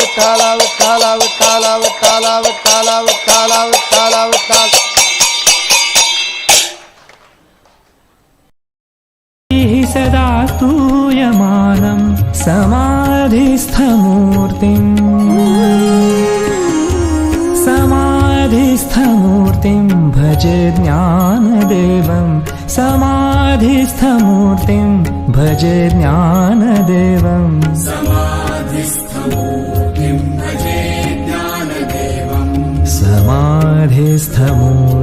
ವಿಠಲ ವಿಠಲ ವಿಠಲ सदा स्तूयमानं समाधिस्थमूर्तिम्। समाधिस्थमूर्तिं भजे ज्ञानदेवं समाधिस्थमूर्तिं भजे ज्ञानदेवम्।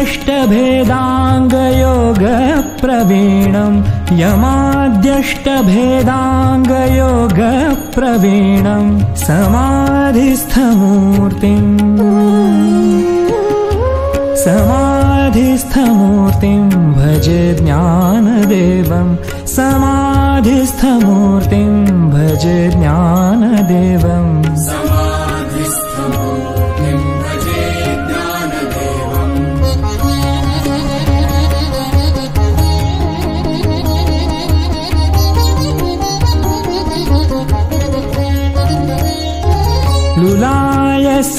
यमाद्यष्टभेदाङ्गयोगप्रवीणं यमाद्यष्टभेदाङ्गयोगप्रवीणं समाधिस्थमूर्तिम् समाधिस्थमूर्तिं भजे ज्ञानदेवं समाधिस्थमूर्तिं भजे ज्ञानदेवम्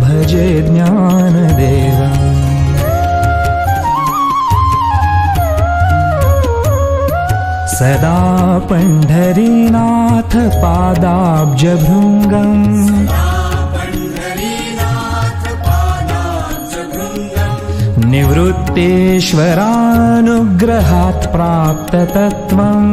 भजे ज्ञानदेवम् सदा पण्ढरीनाथ पादाब्जभृङ्गम्। निवृत्तेश्वरानुग्रहात् प्राप्ततत्त्वम्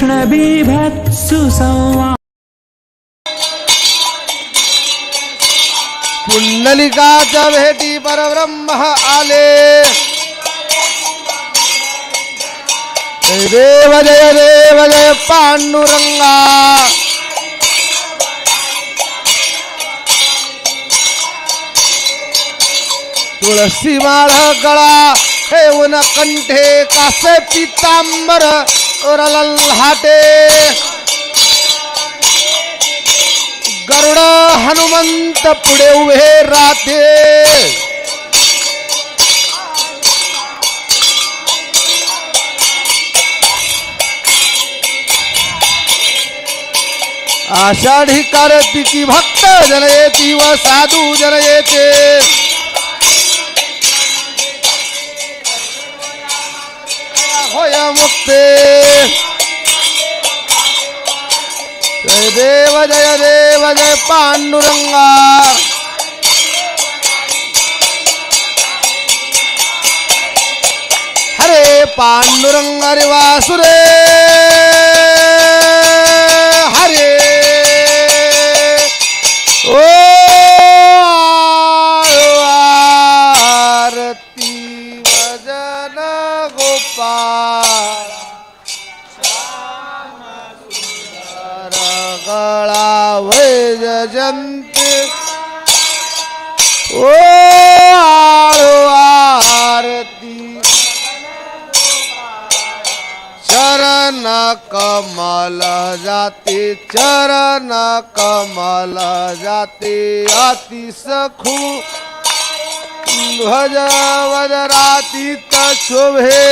कृष्णबिभत्सु संवा पुंडलिकाच्या भेटी परब्रह्म आले। देव, जय देव, जय पांडुरंगा। तुळशी माळ गळा, ठेवून कंठे, कासे पितांबर और लल्हाटे गरुड़ा हनुमंत पुड़े हुए राधे। आषाढ़ी कार्तिकी भक्त जनयती व साधु जनयते। होया मुक्ते। जय देव जय देव जय पांडुरंगा। हरे पांडुरंग हरे वासुरे। कळा वैज ओ आळो आरती। चरण कमल जाते चरण कमल जाते अति सखू। ध्वज वदराती शोभे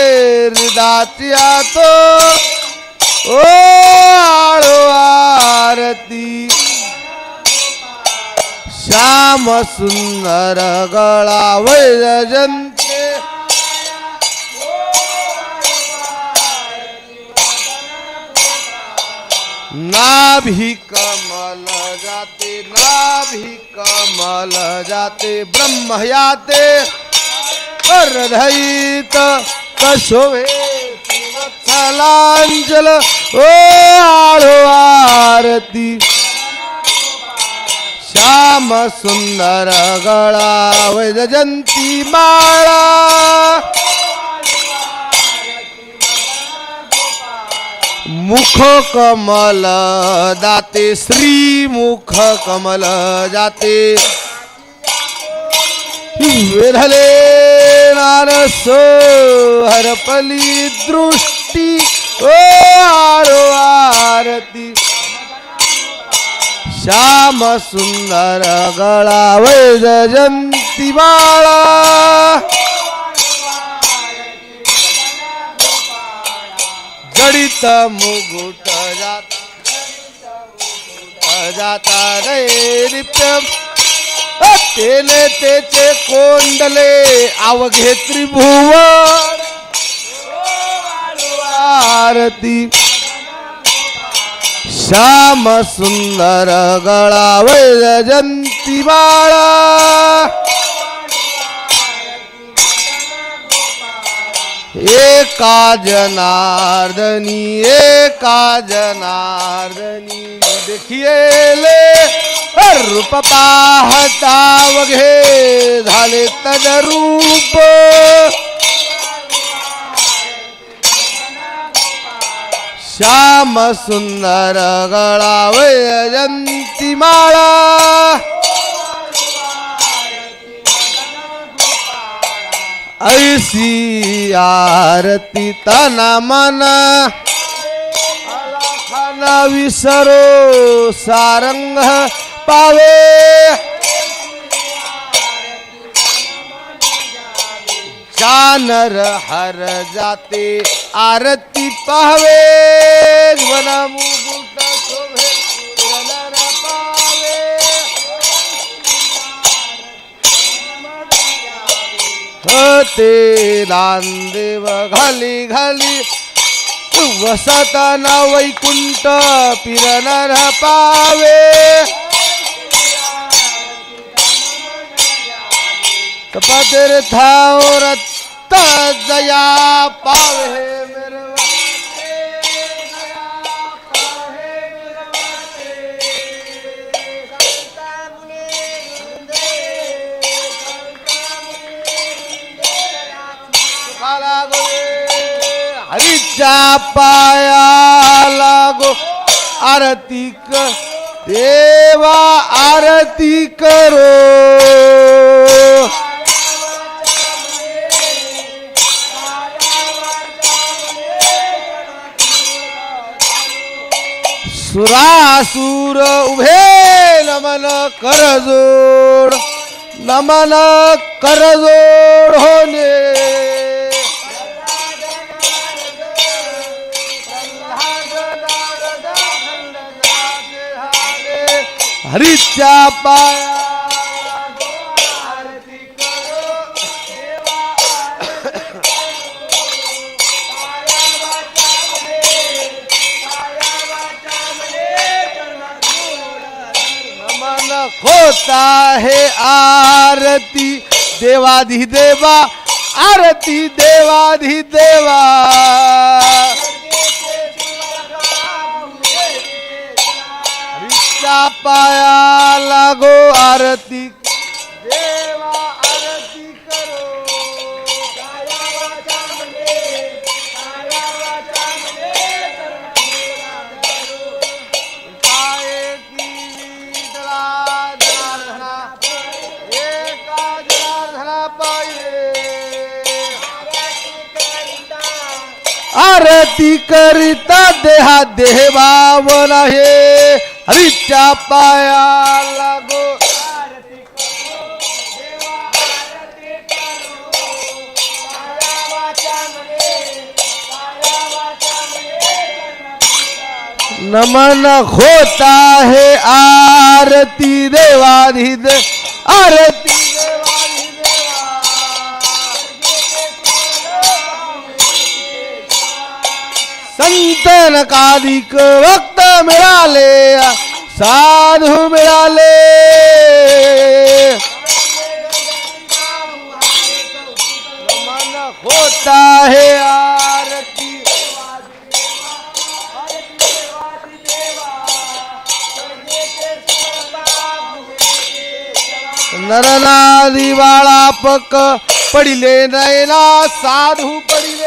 हृदाच्या तो। ओ आळो आरती. श्याम सुंदर गळा वैजंते नाभी कमल जाते नाभी कमल जाते ब्रह्म याते. कशोभे वत्सलांचल ओ आरो आरती। श्याम सुंदर गळा वैजयंती माळा। मुख कमल दाते श्री मुख कमल जाते। वेधले नारसो हरपली दृष्ट ओ आरो आरती. श्याम सुंदर गळा वैजयंती बाळा. जडित मुगुट जात जाता नैरिप्यम तेने तेचे कोंडले आवघे त्रिभुवन. आरती. श्याम सुंदर गळा वैजयंती बाळा. एका जनार्दनी एका जनार्दनी देखिले रूप पाहता वघे झाले तद रूप. श्याम सुंदर गळा वैजंती माळा ऐसी आरती तना मना विसरो सारंग पावे जानर हर जाते आरती पाहावे ते रानदेव नांदेव घाली घाली वसताना वैकुंठ पिरणार पावे कपातेर थावर जया पावे मेरे हरीच्या पाया लागो आरती क देवा आरती करो। सुर उभे नमन करजोड नमन करजोड होणे. हरिच्या पाया होता है आरती देवाधि देवा आरती देवाधि देवा पाया लागो आरती आरती करिता देहा देवावर आहे हरीच्या पाया लागो नमन होता है आरती देवाधिदे आरती संतन कादिक भक्त मिळाले साधू मिळाले. होता हे आरती. नरनादी बाळा पक पडिले नैना साधू पडिले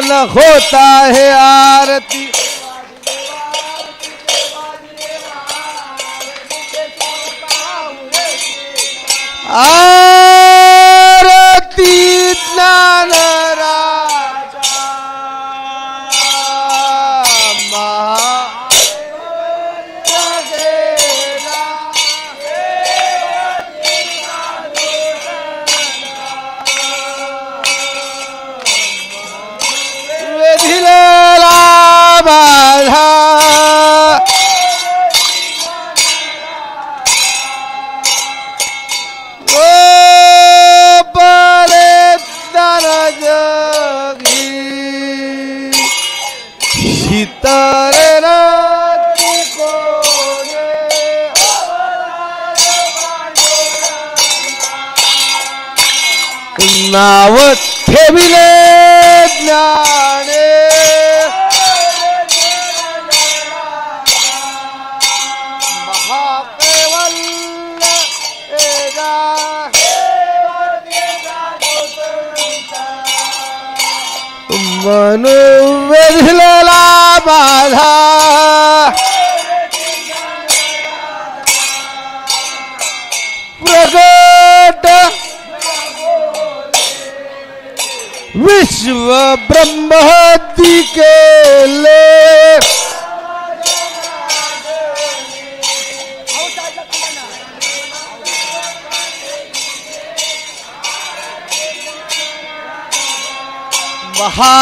नमन होता है आरती। आरती ज्ञान नाव ठेविले ज्ञाने. महाकेवल्य मनु वेधलेला बाधा. विश्व ब्रह्महत्ती केले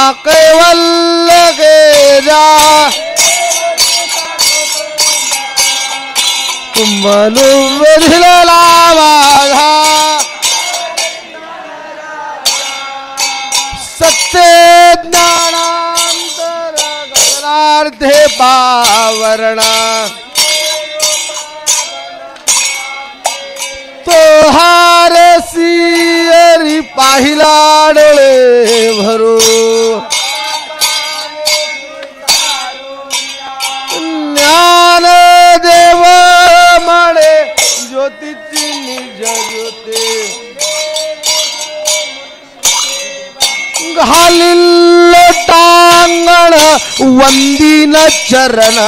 महाकैवल्य गेला तुम्हाला वेधलेला ज्ञानांतर गगनार्धे पावरणा। तो सियरी पाहिला डोळे भरू ವಂದಿನ ಚರಣ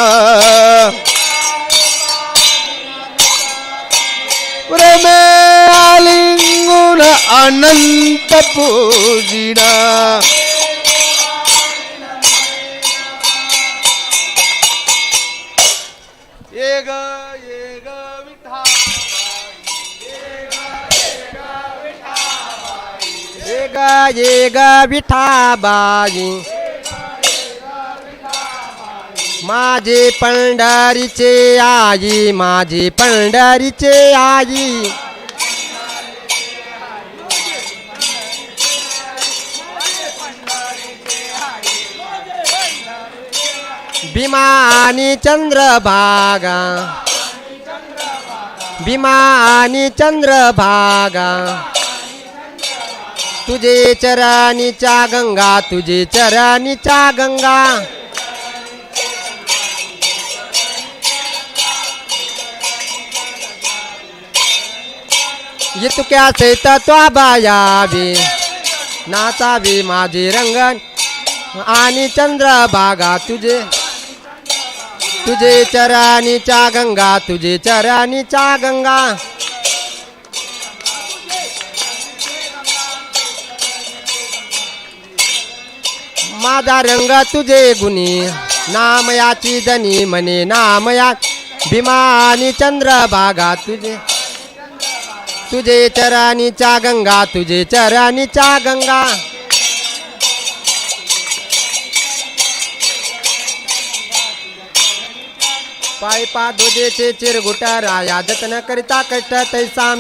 ಪ್ರಮೇಲಿಂಗುನ ಅನಂತ ಪೂಜಿಣ ಏಗ ಏಗ ವಿಠಾ ಏಗ ಏಗ ವಿಠಾಬಾಯಿ माझे पंढरीचे आई माझे पंढरीचे आई. भीमा आणि चंद्रभागा भीमा आणि चंद्रभागा. तुझे चरानीच्या गंगा तुझे चरानीच्या गंगा. ये तो क्या सेता तो बायावी नाचावी माझी रंगन। आनी चंद्र बागा तुझे। तुझे चराणीच्या गंगा, तुझे चराणीच्या गंगा। माझा रंग तुझे गुनी। नामयाची दनी मने नामया भीमानी चंद्र बागा तुझे। तुझे चरानीच्या गंगा तुझे चरानीच्या गंगा. पायपा दुजेचे चिरगुटा राया जतन करिता कष्ट तैसा